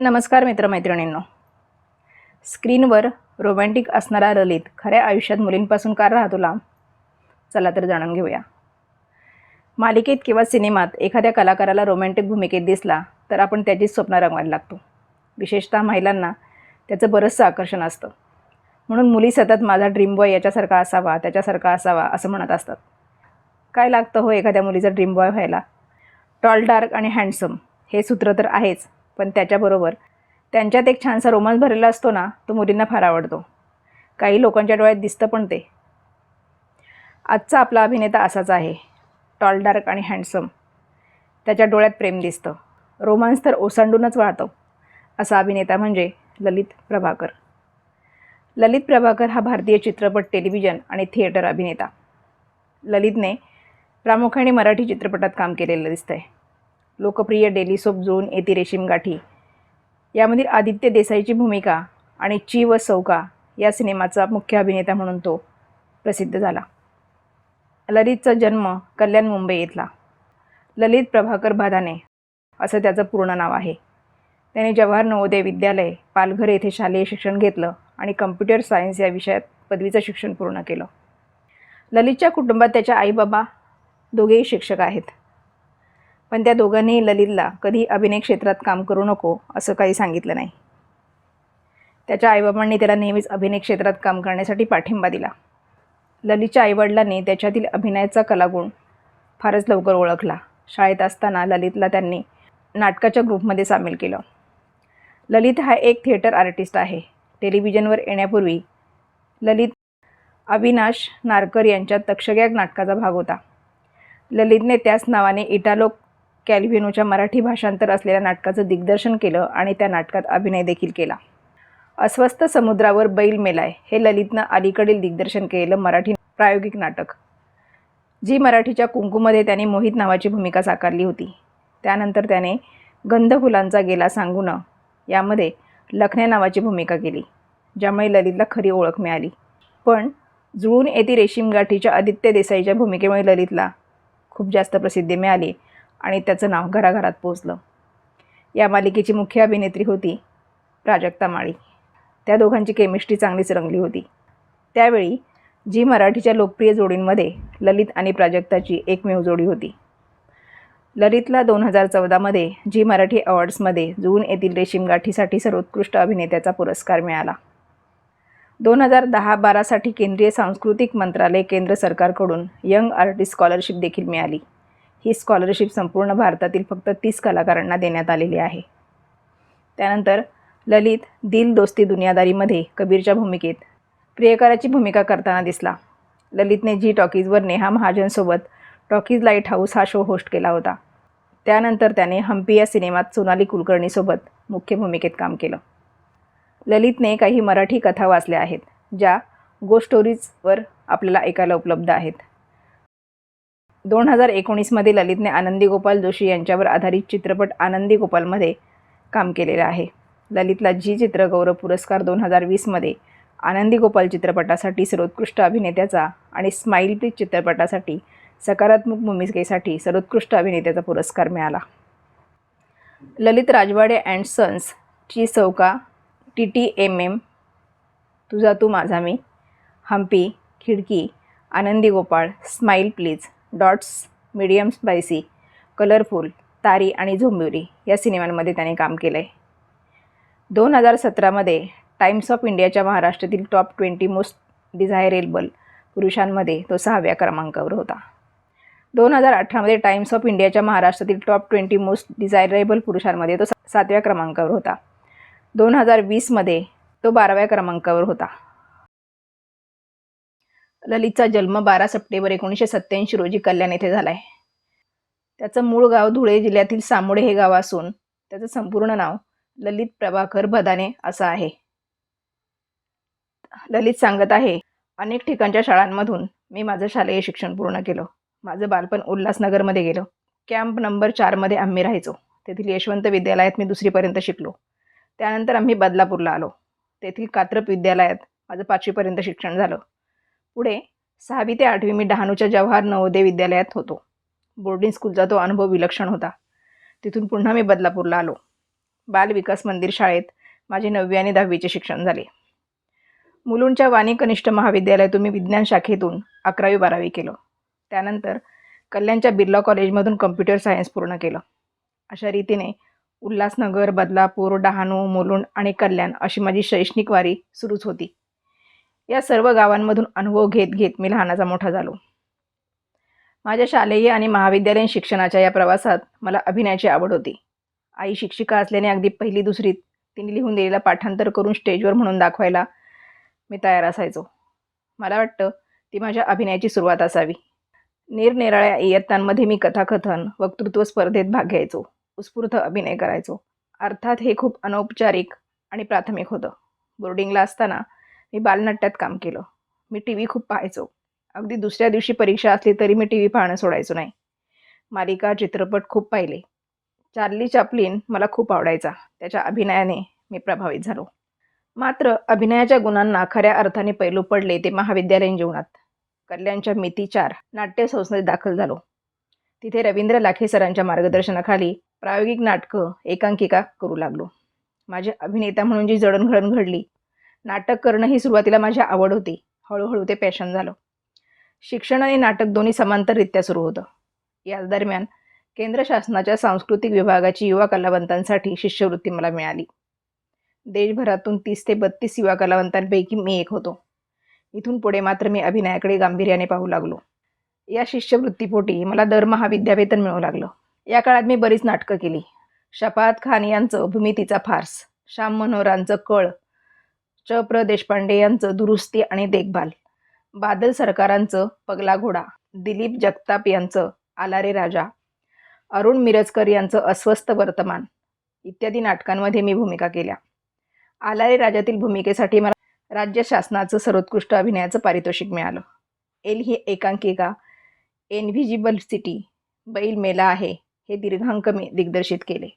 नमस्कार मित्रमैत्रिणींनो. स्क्रीनवर रोमॅन्टिक असणारा ललित खऱ्या आयुष्यात मुलींपासून का राहतो लांब? चला तर जाणून घेऊया. मालिकेत किंवा सिनेमात एखाद्या कलाकाराला रोमॅन्टिक भूमिकेत दिसला तर आपण त्याचीच स्वप्न रंगवायला लागतो. विशेषतः महिलांना त्याचं बरंचसं आकर्षण असतं. म्हणून मुली सतत माझा ड्रीम बॉय याच्यासारखा असावा त्याच्यासारखा असावा असं म्हणत असतात. काय लागतं हो एखाद्या मुलीचा ड्रीम बॉय व्हायला? टॉल डार्क आणि हँडसम हे सूत्र तर आहेच. पण त्याच्याबरोबर त्यांच्यात एक छानसा रोमांस भरलेला असतो ना तो मुलींना फार आवडतो. काही लोकांच्या डोळ्यात दिसतं पण ते. आजचा आपला अभिनेता असाच आहे. टॉल डार्क आणि हँडसम. त्याच्या डोळ्यात प्रेम दिसतं. रोमांस तर ओसांडूनच वाहतो. असा अभिनेता म्हणजे ललित प्रभाकर. ललित प्रभाकर हा भारतीय चित्रपट टेलिव्हिजन आणि थिएटर अभिनेता. ललितने प्रामुख्याने मराठी चित्रपटात काम केलेलं दिसतंय. लोकप्रिय डेली सोप जुळून येती रेशीम गाठी. यामधील आदित्य देसाईची भूमिका आणि ची व सौका या सिनेमाचा मुख्य अभिनेता म्हणून तो प्रसिद्ध झाला. ललितचा जन्म कल्याण मुंबई येथला. ललित प्रभाकर भादाने असं त्याचं पूर्ण नाव आहे. त्याने जवाहर नवोदय विद्यालय पालघर येथे शालेय शिक्षण घेतलं आणि कम्प्युटर सायन्स या विषयात पदवीचं शिक्षण पूर्ण केलं. ललितच्या कुटुंबात त्याच्या आईबाबा दोघेही शिक्षक आहेत. पण त्या दोघांनी ललितला कधी अभिनय क्षेत्रात काम करू नको असं काही सांगितलं नाही. त्याच्या आईबाबांनी त्याला नेहमीच अभिनय क्षेत्रात काम करण्यासाठी पाठिंबा दिला. ललितच्या आईवडिलांनी त्याच्यातील अभिनयाचा कलागुण फारच लवकर ओळखला. शाळेत असताना ललितला त्यांनी नाटकाच्या ग्रुपमध्ये सामील केलं. ललित हा एक थिएटर आर्टिस्ट आहे. टेलिव्हिजनवर येण्यापूर्वी ललित अविनाश नारकर यांच्या तक्षग्याग नाटकाचा भाग होता. ललितने त्याच नावाने इटालोक कॅल्व्हिनोच्या मराठी भाषांतर असलेल्या नाटकाचं दिग्दर्शन केलं आणि त्या नाटकात अभिनय देखील केला. अस्वस्थ समुद्रावर बैल मेलाय हे ललितनं अलीकडील दिग्दर्शन केलेलं मराठी प्रायोगिक नाटक. जी मराठीच्या कुंकूमध्ये त्याने मोहित नावाची भूमिका साकारली होती. त्यानंतर त्याने गंधफुलांचा गेला सांगून यामध्ये लखन्या नावाची भूमिका केली ज्यामुळे ललितला खरी ओळख मिळाली. पण जुळून येती रेशीम गाठीच्या आदित्य देसाईच्या भूमिकेमुळे ललितला खूप जास्त प्रसिद्धी मिळाली आणि त्याचं नाव घराघरात पोचलं. या मालिकेची मुख्य अभिनेत्री होती प्राजक्ता माळी. त्या दोघांची केमिस्ट्री चांगलीच रंगली होती. त्यावेळी जी मराठीच्या लोकप्रिय जोडींमध्ये ललित आणि प्राजक्ताची एकमेव जोडी होती. ललितला दोन हजार चौदामध्ये जी मराठी अवॉर्ड्समध्ये जून येथील रेशीम गाठीसाठी सर्वोत्कृष्ट अभिनेत्याचा पुरस्कार मिळाला. दोन हजार दहा बारासाठी केंद्रीय सांस्कृतिक मंत्रालय केंद्र सरकारकडून यंग आर्टिस्ट स्कॉलरशिप देखील मिळाली. ही स्कॉलरशिप संपूर्ण भारतातील फक्त तीस कलाकारांना देण्यात आलेली आहे. त्यानंतर ललित दिल दोस्ती दुनियादारीमध्ये कबीरच्या भूमिकेत प्रियकराची भूमिका करताना दिसला. ललितने जी टॉकीजवर नेहा महाजनसोबत टॉकीज लाइट हाऊस हा शो होस्ट केला होता. त्यानंतर त्याने हम्पी या सिनेमात सोनाली कुलकर्णीसोबत मुख्य भूमिकेत काम केलं. ललितने काही मराठी कथा वाचल्या आहेत ज्या गो स्टोरीजवर आपल्याला ऐकायला उपलब्ध आहेत. दोन हजार एकोणीसमध्ये ललितने आनंदी गोपाल जोशी यांच्यावर आधारित चित्रपट आनंदी गोपालमध्ये काम केलेलं आहे. ललितला जी चित्रगौरव पुरस्कार दोन हजार वीसमध्ये आनंदी गोपाल चित्रपटासाठी सर्वोत्कृष्ट अभिनेत्याचा आणि स्माईल प्लीज चित्रपटासाठी सकारात्मक भूमिकेसाठी सर्वोत्कृष्ट अभिनेत्याचा पुरस्कार मिळाला. ललित राजवाडे अँड सन्स ची चौका टी टी एम एम तुझा तू माझा मी Hampi Khidki Anandi Gopal smile please. Dots medium spicy colourful Tari आणि झोंबिवली या सिनेमांमध्ये त्याने काम केलं आहे दोन हजार सतरामध्ये टाइम्स ऑफ इंडियाच्या महाराष्ट्रातील टॉप ट्वेंटी मोस्ट डिझायरेबल पुरुषांमध्ये तो सहाव्या क्रमांकावर होता. दोन हजार अठरामध्ये टाइम्स ऑफ इंडियाच्या महाराष्ट्रातील टॉप ट्वेंटी मोस्ट डिझायरेबल पुरुषांमध्ये तो सातव्या क्रमांकावर होता. दोन हजार वीसमध्ये तो बाराव्या क्रमांकावर होता. ललितचा जन्म बारा सप्टेंबर एकोणीसशे सत्त्याऐंशी रोजी कल्याण येथे झाला आहे त्याचं मूळ गाव धुळे जिल्ह्यातील सामोडे हे गाव असून त्याचं संपूर्ण नाव ललित प्रभाकर भदाने असं आहे. ललित सांगत आहे अनेक ठिकाणच्या शाळांमधून मी माझं शालेय शिक्षण पूर्ण केलं. माझं बालपण उल्हासनगरमध्ये गेलं. कॅम्प नंबर चारमध्ये आम्ही राहायचो. तेथील यशवंत विद्यालयात मी दुसरीपर्यंत शिकलो. त्यानंतर आम्ही बदलापूरला आलो. तेथील कात्रप विद्यालयात माझं पाचवीपर्यंत शिक्षण झालं. पुढे सहावी ते आठवी मी डहाणूच्या जवाहर नवोदय विद्यालयात होतो. बोर्डिंग स्कूलचा तो अनुभव विलक्षण होता. तिथून पुन्हा मी बदलापूरला आलो. बाल विकास मंदिर शाळेत माझे नववी आणि दहावीचे शिक्षण झाले. मुलुंडच्या वाणी कनिष्ठ महाविद्यालयातून मी विज्ञान शाखेतून अकरावी बारावी केलं. त्यानंतर कल्याणच्या बिर्ला कॉलेजमधून कम्प्युटर सायन्स पूर्ण केलं. अशा रीतीने उल्हासनगर बदलापूर डहाणू मुलुंड आणि कल्याण अशी माझी शैक्षणिक वारी सुरूच होती. या सर्व गावांमधून अनुभव घेत घेत मी लहानाचा मोठा झालो. माझ्या शालेय आणि महाविद्यालयीन शिक्षणाच्या या प्रवासात मला अभिनयाची आवड होती. आई शिक्षिका असल्याने अगदी पहिली दुसरीत तिने लिहून दिलेला पाठांतर करून स्टेजवर म्हणून दाखवायला मी तयार असायचो. मला वाटतं ती माझ्या अभिनयाची सुरुवात असावी. निरनिराळ्या इयत्तांमध्ये मी कथाकथन वक्तृत्व स्पर्धेत भाग घ्यायचो. उत्स्फूर्त अभिनय करायचो. अर्थात हे खूप अनौपचारिक आणि प्राथमिक होतं. बोर्डिंगला असताना मी बालनाट्यात काम केलं. मी टी व्ही खूप पाहायचो. अगदी दुसऱ्या दिवशी परीक्षा असली तरी मी टी व्ही पाहणं सोडायचो नाही. मालिका चित्रपट खूप पाहिले. चार्ली चापलिन मला खूप आवडायचा. त्याच्या अभिनयाने मी प्रभावित झालो. मात्र अभिनयाच्या गुणांना खऱ्या अर्थाने पैलू पडले ते महाविद्यालयीन जीवनात. कल्याणच्या मिती चार दाखल झालो. तिथे रवींद्र लाखे सरांच्या मार्गदर्शनाखाली प्रायोगिक नाटकं एकांकिका करू लागलो. माझी अभिनेता म्हणून जी जडणघडण घडली नाटक करणं ही सुरुवातीला माझी आवड होती. हळूहळू ते पॅशन झालं. शिक्षण आणि नाटक दोन्ही समांतररित्या सुरू होतं. याच दरम्यान केंद्र शासनाच्या सांस्कृतिक विभागाची युवा कलावंतांसाठी शिष्यवृत्ती मला मिळाली. देशभरातून तीस ते बत्तीस युवा कलावंतांपैकी मी एक होतो. इथून पुढे मात्र मी अभिनयाकडे गांभीर्याने पाहू लागलो. या शिष्यवृत्तीपोटी मला दरमहा विद्यावेतन मिळू लागलं. या काळात मी बरीच नाटकं केली. शपात खान यांचं भूमितीचा फार्स श्याम मनोहरांचं कळ च. प्र. देशपांडे यांचं दुरुस्ती आणि देखभाल. बादल सरकारांचं पगला घोडा. दिलीप जगताप यांचं आलारे राजा. अरुण मिरजकर यांचं अस्वस्थ वर्तमान. इत्यादी नाटकांमध्ये मी भूमिका केल्या. आलारे राजातील भूमिकेसाठी मला राज्य शासनाचं सर्वोत्कृष्ट अभिनयाचं पारितोषिक मिळालं. एल ही एकांकिका एनव्हिजिबल सिटी बैल मेला आहे हे दीर्घांक मी दिग्दर्शित केले.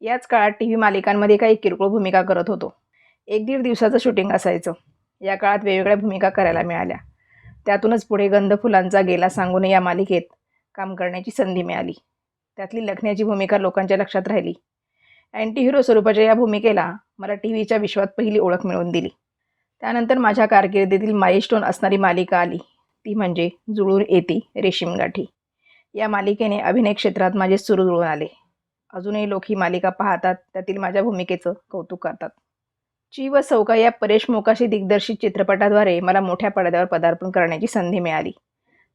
याच काळात टी व्ही मालिकांमध्ये काही किरकोळ भूमिका करत होतो. एक दीड दिवसाचं शूटिंग असायचं. या काळात वेगवेगळ्या भूमिका करायला मिळाल्या. त्यातूनच पुढे गंध फुलांचा गेला सांगून या मालिकेत काम करण्याची संधी मिळाली. त्यातली लखण्याची भूमिका लोकांच्या लक्षात राहिली. अँटी हिरो स्वरूपाच्या या भूमिकेला मला टी व्हीच्या विश्वात पहिली ओळख मिळवून दिली. त्यानंतर माझ्या कारकिर्दीतील माईस्टोन असणारी मालिका आली. ती म्हणजे जुळून येती रेशीम गाठी. या मालिकेने अभिनय क्षेत्रात माझे सुरू जुळून आले. अजूनही लोक ही मालिका पाहतात त्यातील माझ्या भूमिकेचं कौतुक करतात. ची व सौका या परेश मोकाशी दिग्दर्शित चित्रपटाद्वारे मला मोठ्या पडद्यावर पदार्पण करण्याची संधी मिळाली.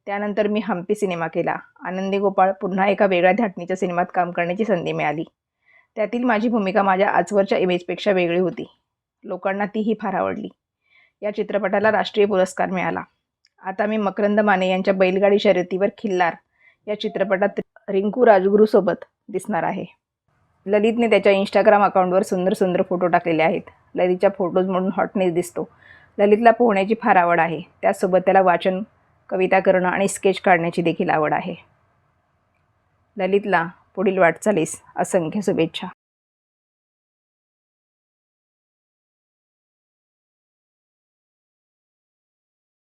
त्यानंतर मी हम्पी सिनेमा केला. आनंदी गोपाळ पुन्हा एका वेगळ्या धाटणीच्या सिनेमात काम करण्याची संधी मिळाली. त्यातील माझी भूमिका माझ्या आजवरच्या इमेजपेक्षा वेगळी होती. लोकांना तीही फार आवडली. या चित्रपटाला राष्ट्रीय पुरस्कार मिळाला. आता मी मकरंद माने यांच्या बैलगाडी शर्यतीवर खिल्लार या चित्रपटात रिंकू राजगुरूसोबत दिसणार आहे. ललितने त्याच्या इंस्टाग्राम अकाउंटवर सुंदर सुंदर फोटो टाकलेले आहेत. ललितच्या फोटोज म्हणून हॉटनेस दिसतो. ललितला पोहण्याची फार आवड आहे. त्याचसोबत त्याला वाचन कविता करणं आणि स्केच काढण्याची देखील आवड आहे. ललितला पुढील वाटचालीस असंख्य शुभेच्छा.